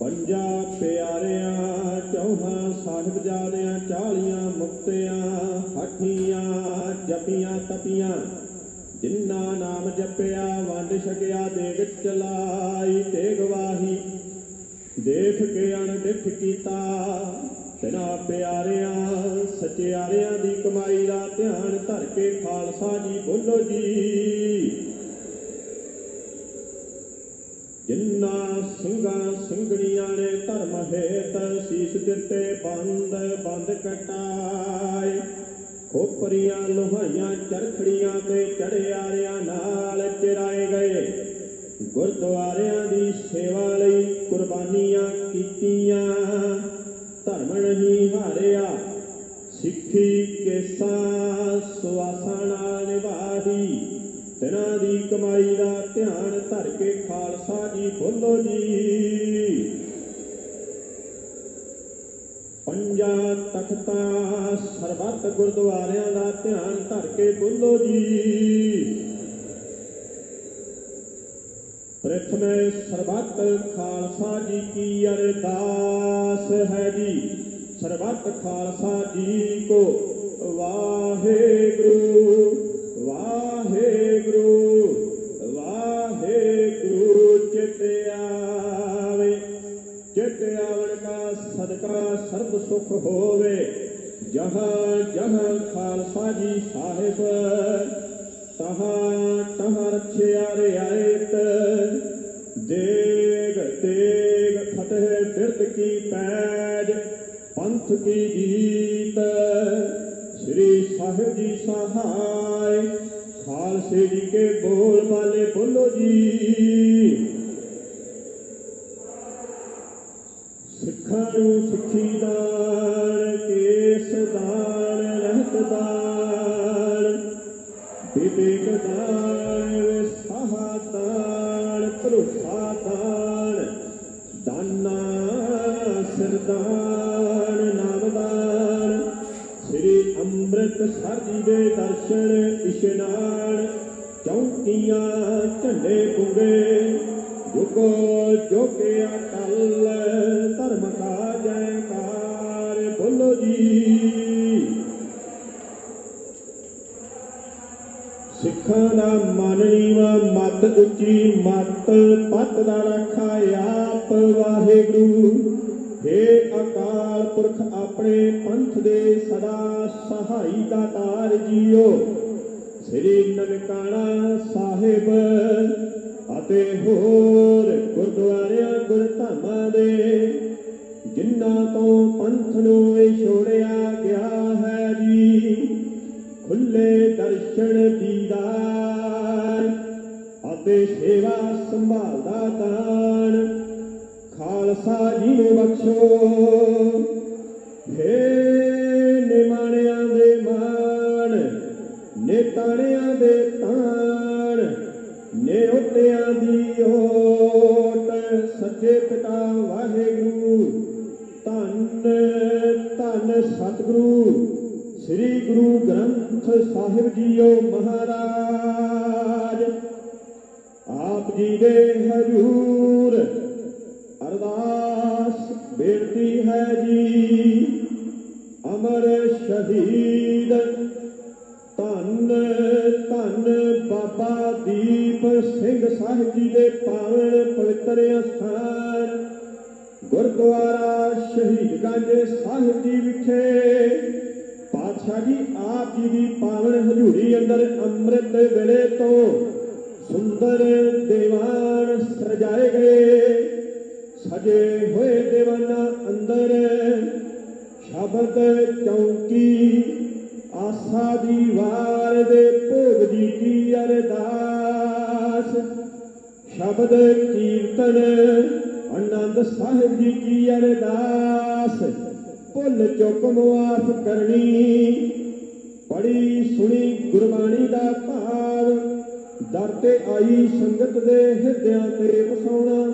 ਪੰਜਾ ਪਿਆਰਿਆਂ, ਚੌਹਾਂ ਸਾਹਿਬਜ਼ਾਦਿਆਂ ਚਾਲੀਆਂ ਮੁਕਤਿਆਂ ਹੱਠੀਆਂ ਜਪੀਆਂ ਤਪੀਆਂ ਜਿੰਨਾ ਨਾਮ ਜਪਿਆ, ਵੰਡ ਛਕਿਆ, ਦੇਗ ਚਲਾਈ ਤੇ ਗਵਾਹੀ ਦੇਖ ਕੇ ਅਣਦਿੱਠ ਕੀਤਾ। ਤਿਨਾ ਪਿਆਰਿਆਂ, ਸਚਿਆਰਿਆਂ ਦੀ ਕਮਾਈ ਦਾ ਧਿਆਨ ਧਰ ਕੇ ਖਾਲਸਾ ਜੀ ਬੋਲੋ ਜੀ। ਜਿਨ੍ਹਾਂ ਸਿੰਘਾਂ ਸਿੰਘਣੀਆਂ ਨੇ ਧਰਮ ਹੇਤ ਸੀਸ ਦਿੱਤੇ, ਬੰਦ ਬੰਦ ਕਟਾਏ। ਖੋਪਰੀਆਂ ਲੋਹਾਈਆਂ, ਚਰਖੜੀਆਂ ਤੇ ਚੜਿਆਰਿਆਂ ਨਾਲ ਚਿਰਾਏ ਗਏ। ਗੁਰਦੁਆਰਿਆਂ ਦੀ ਸੇਵਾ ਲਈ ਕੁਰਬਾਨੀਆਂ ਕੀਤੀਆਂ। ਧਰਮ ਨਹੀਂ ਹਾਰਿਆ, ਸਿੱਖੀ ਕੇਸਾਂ ਸੁਆਸਾਂ ਨਾਲ ਨਿਭਾਹੀ। ਦਿਨਾਂ ਦੀ ਕਮਾਈ ਦਾ ਧਿਆਨ ਧਰ ਕੇ ਖਾਲਸਾ ਜੀ ਬੋਲੋ ਜੀ। ਪੰਜਾਂ ਤਖਤਾਂ ਸਰਬੱਤ ਗੁਰਦੁਆਰਿਆਂ ਦਾ ਧਿਆਨ ਧਰ ਕੇ ਬੋਲੋ ਜੀ। ਪ੍ਰਥਮੇ ਸਰਬੱਤ ਖਾਲਸਾ ਜੀ ਕੀ ਅਰਦਾਸ ਹੈ ਜੀ। ਸਰਬੱਤ ਖਾਲਸਾ ਜੀ ਕੋ ਵਾਹਿਗੁਰੂ। ਵਾਹਿਗੁਰੂ ਵਾਹਿਗੁਰੂ ਚਿਤ ਆਵੇ। ਚਿਤ ਆਵਣ ਕਾ ਸਦਕਾ ਸਰਬ ਸੁਖ ਹੋਵੇ। ਜਹਾਂ ਜਹਾਂ ਖਾਲਸਾ ਜੀ ਸਾਹਿਬ, ਤਹਾਂ ਤਹਾਂ ਰਖਿਆ ਰਿਆਇਤ ਦੇਗ ਤੇਗ ਫਤਿਹ ਬਿਰਦ ਕੀ ਪੈਜ, ਪੰਥ ਕੀ ਜੀਤ। ਸ੍ਰੀ ਸਾਹਿਬ ਜੀ ਸਹਾਇ ਖਾਲਸੇ ਜੀ ਕੇ ਬੋਲ ਬਾਲੇ ਬੋਲੋ ਜੀ। ਸਿੱਖਾਂ ਨੂੰ ਸਿੱਖੀ ਦਾ ਦਰਸ਼ਨ ਇਸ਼ਨਾਨ, ਚੌਕੀਆਂ, ਝੰਡੇ ਪੁੰਗੇ ਜੁਗੋ ਜੋਗੇ ਅਟਲ ਧਰਮ ਕਾ ਜੈਕਾਰ ਬੋਲੋ ਜੀ। ਸਿੱਖਾਂ ਦਾ ਮਨ ਨੀਵਾ, ਮਤ ਉੱਚੀ, ਮਤ ਪਤ ਦਾ ਰੱਖਾ, ਆਪ ਵਾਹਿਗੁਰੂ। हे ਅਕਾਲ ਪੁਰਖ ਆਪਣੇ ਪੰਥ ਦੇ ਸਦਾ ਸਹਾਈ ਦਾ ਤਾਰ ਜੀਓ। ਸ੍ਰੀ ਨਨਕਾਣਾ ਸਾਹਿਬ ਅਤੇ ਹੋਰ ਗੁਰਦੁਆਰਿਆਂ, ਗੁਰਧਾਮਾਂ ਦੇ ਜਿਨ੍ਹਾਂ ਤੋਂ ਪੰਥ ਨੂੰ ਸਤਿਗੁਰੂ, ਸ੍ਰੀ ਗੁਰੂ ਗ੍ਰੰਥ ਸਾਹਿਬ ਜੀਓ ਮਹਾਰਾਜ। ਆਪ ਜੀ ਦੇ ਹਜੂਰ ਅਰਦਾਸ ਬੇਨਤੀ ਹੈ ਜੀ, ਅਮਰ ਸ਼ਹੀਦ। ਧੰਨ ਧੰਨ ਬਾਬਾ ਦੀਪ ਸਿੰਘ ਸਾਹਿਬ ਜੀ ਦੇ ਪਾਵਨ ਪਵਿੱਤਰ ਅਸਥਾਨ ਗੁਰਦੁਆਰਾ ਸ਼ਹੀਦਗੰਜ ਸਾਹਿਬ ਜੀ ਵਿਖੇ ਪਾਤਸ਼ਾਹ ਜੀ ਆਪ ਜੀ ਦੀ ਪਾਵਨ ਹਜ਼ੂਰੀ ਅੰਦਰ ਅੰਮ੍ਰਿਤ ਵੇਲੇ ਤੋਂ ਸੁੰਦਰ ਦੀਵਾਨ ਸਜਾਏ ਗਏ। ਸਜੇ ਹੋਏ ਦੀਵਾਨਾਂ ਅੰਦਰ ਸ਼ਬਦ ਚੌਂਕੀ, ਆਸਾ ਦੀ ਵਾਰ ਦੇ ਭੋਗ ਦੀ ਕੀ ਅਰਦਾਸ, ਸ਼ਬਦ ਕੀਰਤਨ ਆਨੰਦ ਸਾਹਿਬ ਜੀ ਕੀ ਅਰਦਾਸ? ਭੁੱਲ ਚੁੱਕ ਮੁਆਫ ਕਰਨੀ। ਬੜੀ ਸੁਣੀ ਗੁਰਬਾਣੀ ਦਾ ਭਾਵ। ਦਰ ਤੇ ਆਈ ਸੰਗਤ ਦੇ ਹਿਰਦਿਆਂ ਤੇ ਵਸਾਉਣਾ।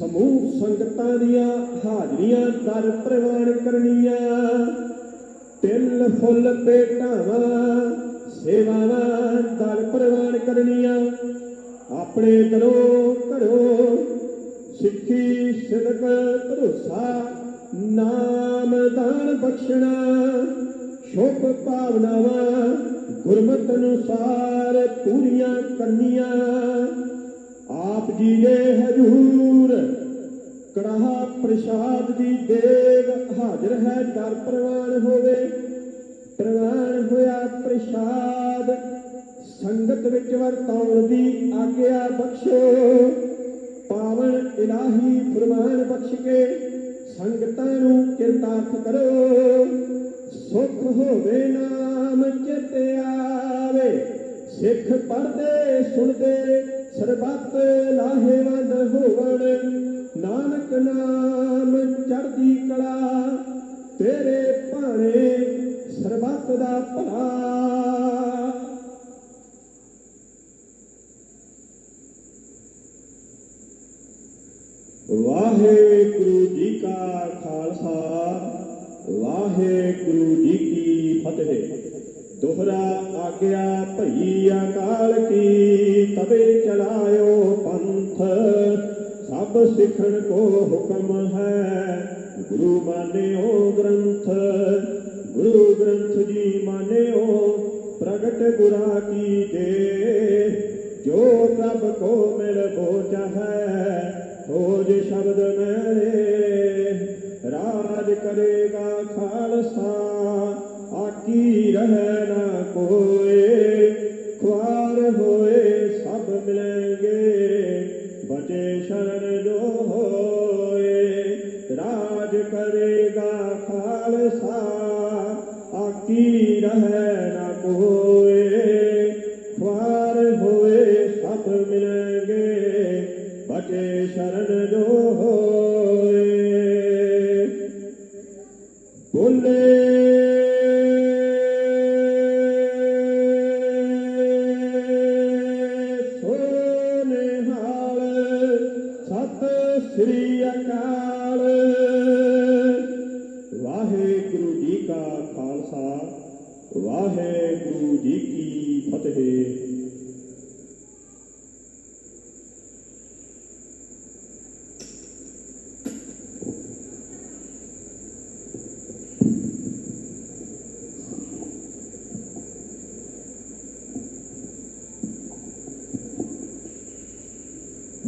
ਸਮੂਹ ਸੰਗਤਾਂ ਦੀਆਂ ਹਾਜ਼ਰੀਆਂ ਦਰ ਪ੍ਰਵਾਨ ਕਰਨੀਆਂ। ਤਿਲ, ਫੁੱਲ ਤੇ ਢਾਵਾਂ ਸੇਵਾਵਾਂ ਦਰ ਪ੍ਰਵਾਨ ਕਰਨੀਆਂ। ਆਪਣੇ ਦਿਲੋਂ ਘਰੋਂ ਸਿੱਖੀ ਸਿਦਕ ਭਰੋਸਾ, ਨਾਮ ਦਾਨ ਬਖਸ਼ਣਾ, ਸ਼ੁਭ ਭਾਵਨਾਵਾਂ, ਗੁਰਮਤ ਅਨੁਸਾਰ ਪੂਰੀਆਂ ਕਰਨੀਆਂ। ਆਪ ਜੀ ਨੇ ਹਜੂਰ ਕੜਾਹਾ ਪ੍ਰਸ਼ਾਦ ਦੀ ਦੇਗ ਹਾਜ਼ਰ ਹੈ, ਦਰ ਪ੍ਰਵਾਨ ਹੋਵੇ। ਪ੍ਰਵਾਨ ਹੋਇਆ ਪ੍ਰਸ਼ਾਦ, ਸੰਗਤ ਵਿੱਚ ਵਰਤਾਉਣ ਦੀ ਆਗਿਆ ਬਖਸ਼ੋ। ਪਾਵਨ ਇਲਾਹੀ ਫਰਮਾਨ ਬਖਸ਼ ਕੇ ਸੰਗਤਾਂ ਨੂੰ ਕਿਰਤਾਰਥ ਕਰੋ। ਸੁਖ ਹੋਵੇ ਨਾਮ ਚਿਤ ਆਵੇ। ਸਿੱਖ ਪੜਦੇ ਸੁਣਦੇ, ਸਰਬੱਤ ਲਾਹੇਵੰਦ ਹੋਵਣ। ਨਾਨਕ ਨਾਮ ਚੜਦੀ ਕਲਾ, ਤੇਰੇ ਭਾਣੇ ਸਰਬੱਤ ਦਾ ਭਲਾ ਵਾਹਿਗੁਰੂ ਜੀ ਕਾ ਖਾਲਸਾ। ਵਾਹਿਗੁਰੂ ਜੀ ਕੀ ਫਤਿਹ। ਦੋਹਰਾ ਆਗਿਆ ਭਈ ਅਕਾਲ ਕੀ, ਤਵੇ ਚਲਾਇਓ ਪੰਥ। ਸਭ ਸਿੱਖਣ ਕੋ ਹੁਕਮ ਹੈ, ਗੁਰੂ ਮਾਨਿਓ ਗ੍ਰੰਥ। ਗੁਰੂ ਗ੍ਰੰਥ ਜੀ ਮਾਨਿਓ, ਪ੍ਰਗਟ ਗੁਰਾ ਕੀ ਦੇ ਜੋ ਪ੍ਰਭ ਕੋ ਮਿਲ ਬੋਝ ਹੈ ਖੋਜ ਸ਼ਬਦ ਮੇਰੇ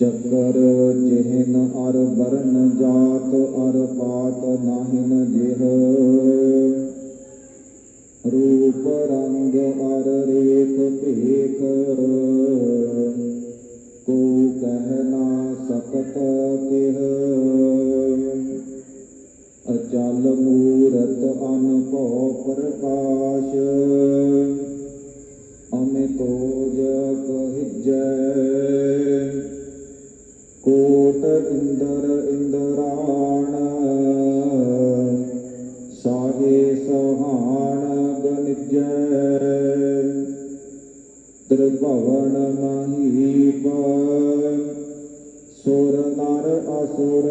ਚੱਕਰ ਜਿਹਨ ਅਰ ਵਰਨ ਜਾਤ ਅਰ ਪਾਤ ਨਾਹਿਨ ਜਿਹ। ਰੂਪ ਰੰਗ ਅਰ ਰੇਖ ਭੇਖ। ਕੋ ਕਹਿ ਨਾ ਸਕਤ ਕਿਹ। ਅਚਲ ਮੂਰਤ ਅਨਭਉ ਪ੍ਰਕਾਸ਼। ਅਮਿਤੋਜ ਕਹਿਜੈ ਕੋਟ ਇੰਦਰ ਇੰਦਰਾਣ ਸਾਹੇ ਸਹਾਣ ਗਨਿਜੈ ਤ੍ਰਿਭਵਨ ਮਹੀਪ ਸੁਰ ਨਰ ਅਸੁਰ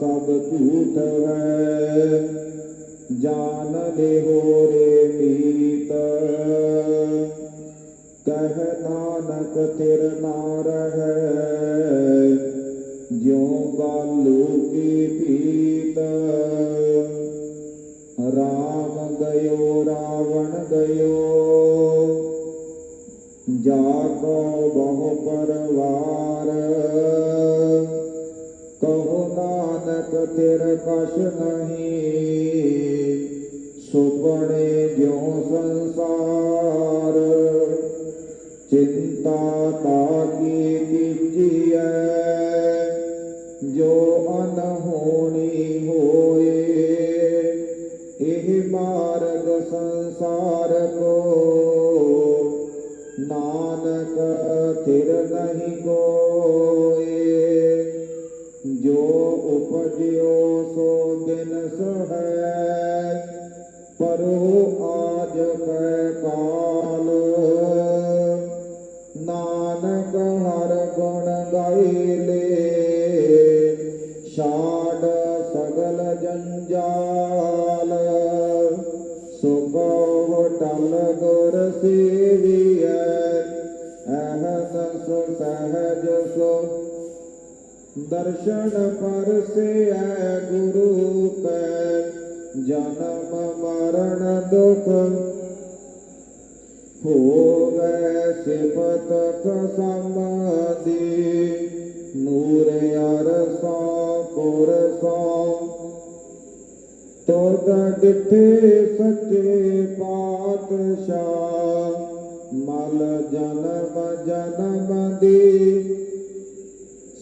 ਸਭ ਝੂਠ ਹੈ। ਜਾਨ ਲਿਹੋ ਰੇ ਮੀਤ। ਕਹਿ ਨਾਨਕ ਤਿਰ ਨਾ ਰਹੈ ਜਿਉ ਬਾਲੂ ਕੀ ਪੀਤ ਰਾਮ ਗਇਓ, ਰਾਵਣ ਗਇਓ। ਜਾ ਕੋ ਬਹੁ ਪਰਵਾਰ। ਕਹੋ ਨਾਨਕ ਤਿਰ ਕਛ ਨਹੀਂ। ਸੁਪਣੇ ਜਿਉ ਸੰਸਾਰ, ਚਿੰਤਾ ਤਾ ਕੀ ਕੀਜੀਐ? ਜੋ ਅਨਹੋਣੀ ਹੋਏ, ਇਹ ਮਾਰਗ ਸੰਸਾਰ ਕੋ। ਨਾਨਕ ਥਿਰ ਨਹੀਂ ਕੋਏ ਨਾਨਕ ਹਰ ਗੁਣ ਗਾਇਲੇ ਛਾੜ ਸਗਲ ਜੰਜਾਲ। ਸੁਭੋ ਟਲ ਗੁਰ ਸੇਵੀਐ। ਅਹਨਸ ਸਹਜ ਸੋ ਦਰਸ਼ਨ ਪਰਸੈ ਗੁਰੂ ਕੈ ਜਨਮ ਮਰਨ ਦੁਖ ਸਿਫਤ ਕਸਮਦੀ ਨੂਰ ਅਰਸਾ ਪੁਰ ਸੋ ਤੋਦ ਸੱਚੇ ਪਾਤਸ਼ਾਹ ਮਲ ਜਨਮ ਜਨਮ ਦੀ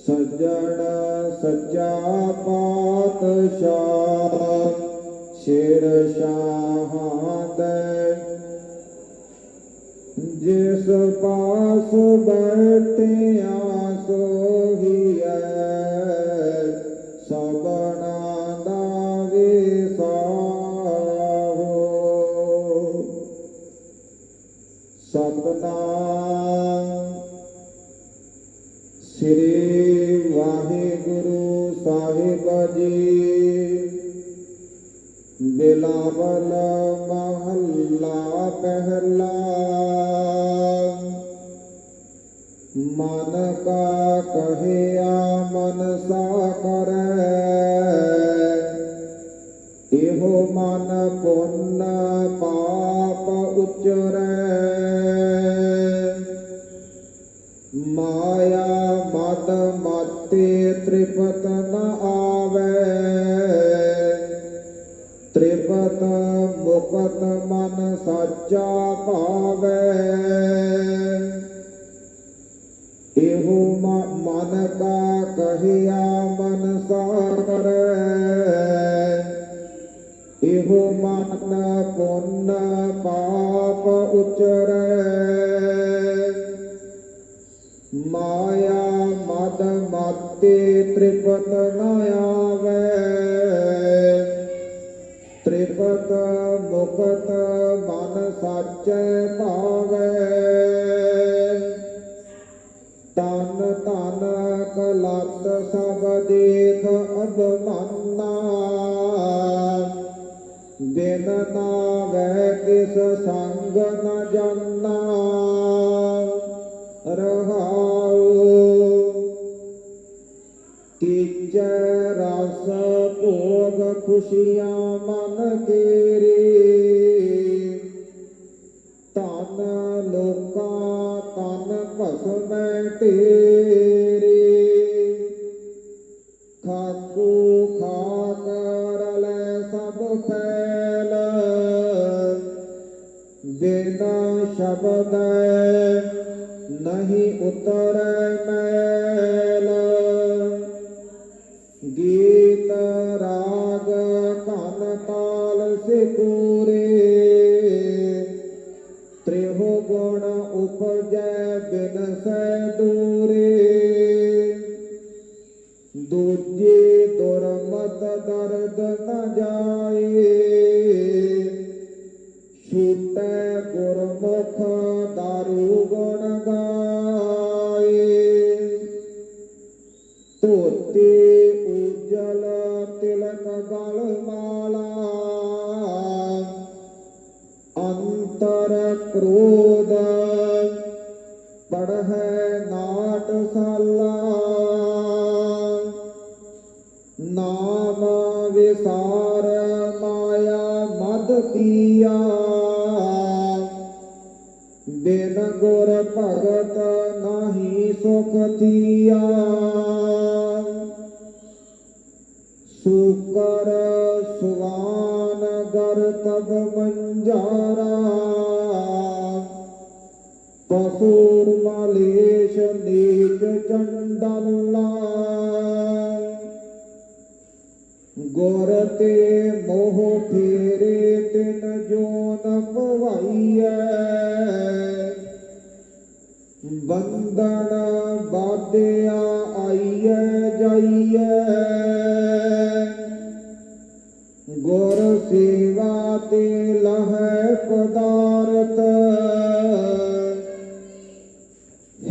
ਸੱਜਣ ਸੱਚਾ ਪਾਤਸ਼ਾਹ ਸ਼ੇਰ ਸ਼ਾਹਾਂ ਦੇ ਪਾਸ ਬੈਠਿਆ ਤ੍ਰਿਪਤ ਨ ਆਵੇ। ਤ੍ਰਿਪਤ ਮੁਕਤ ਮਨ ਸਾਚਾ ਤ੍ਰਿਪਤ ਨ ਆਵੇ। ਤ੍ਰਿਪਤ ਮੁਕਤ ਮਨ ਸਾਚੈ ਭਾਵੇ। ਤਨ ਤਨ ਕਲਤ ਸਭ ਦੇਖ ਅਬਮਾਨਾ ਬਿਨ ਨਾਵੇ ਕਿਸ ਸੰਗ ਨ ਜਾਨਾ ਰਸ ਭੋਗ ਖੁਸ਼ੀਆਂ ਮਨ ਤੇਰੇ ਉਪਜੈ ਬਿਨ ਸੈ ਦੂਰੇ ਦੂਜੀ ਸਾਰ ਮਾਇਆ ਮਦ ਪੀਆ ਬਿਨ ਗੁਰ ਭਗਤ ਨਹੀਂ ਸੁਖ ਥੀਆ ਮੋਹ ਫੇਰੇ ਤਿਨ ਜੋਨ ਪਵਾਈਐ ਬੰਦਨ ਬਾਧਿਆ ਆਈਐ, ਜਾਈਐ। ਗੁਰ ਸੇਵਾ ਤੇ ਲਹੈ ਪਦਾਰਥ।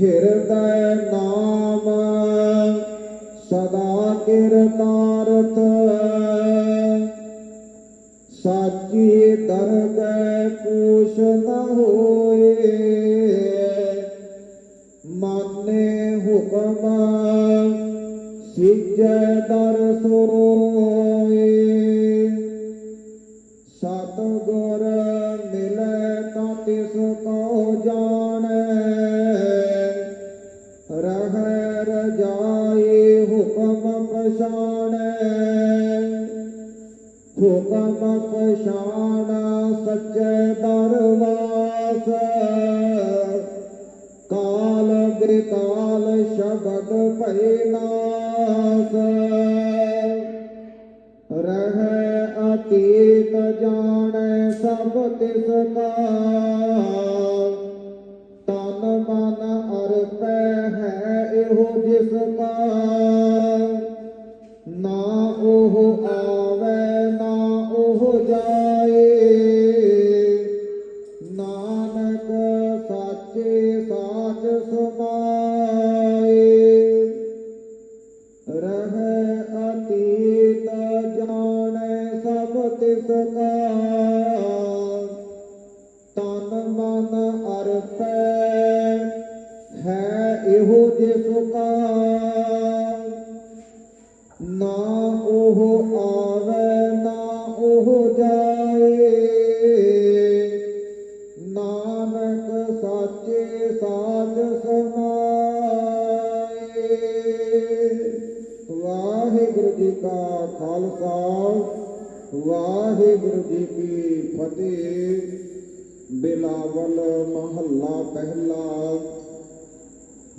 ਹਿਰਦੈ ਦਰਗਹਿ ਪੂਛ ਨ ਹੋਏ ਮਾਨੇ ਹੁਕਮ ਸਿਜੈ ਦਰ ਸ਼ਬਦ ਨਾਸ। ਰਹਿ ਅਤੀਤ ਜਾਣੈ ਸਭ ਤਿਸ ਕਾ ਤਨ ਮਨ ਅਰਪੈ ਹੈ ਇਹੋ ਜਿਸ ਕਾ ਤਿਸ ਕਾ ਤਨ ਮਨ ਅਰਪੈ ਹੈ ਇਹੋ ਜਿਸ ਕਾ ਵਾਹਿਗੁਰੂ ਜੀ ਕੀ ਫਤਿਹ। ਬਿਲਾਵਲ ਮਹੱਲਾ ਪਹਿਲਾ।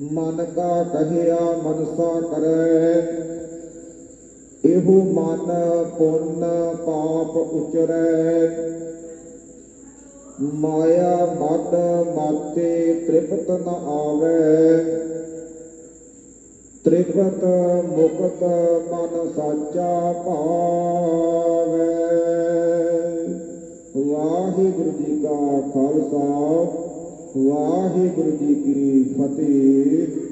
ਮਨ ਕਾ ਕਹਿਆ, ਮਨਸਾ ਕਰੈ। ਇਹੋ ਮਨ ਪੁੰਨ ਪਾਪ ਉਚਰੈ। ਮਾਇਆ ਮਦ ਮਾਤੇ ਤ੍ਰਿਪਤ ਨ ਆਵੇ। ਤ੍ਰਿਪਤ ਮੁਕਤ ਮਨ ਸਾਚਾ ਭਾਵੇ। ਵਾਹਿਗੁਰੂ ਜੀ ਕਾ ਖਾਲਸਾ ਵਾਹਿਗੁਰੂ ਜੀ ਕੀ ਫਤਿਹ।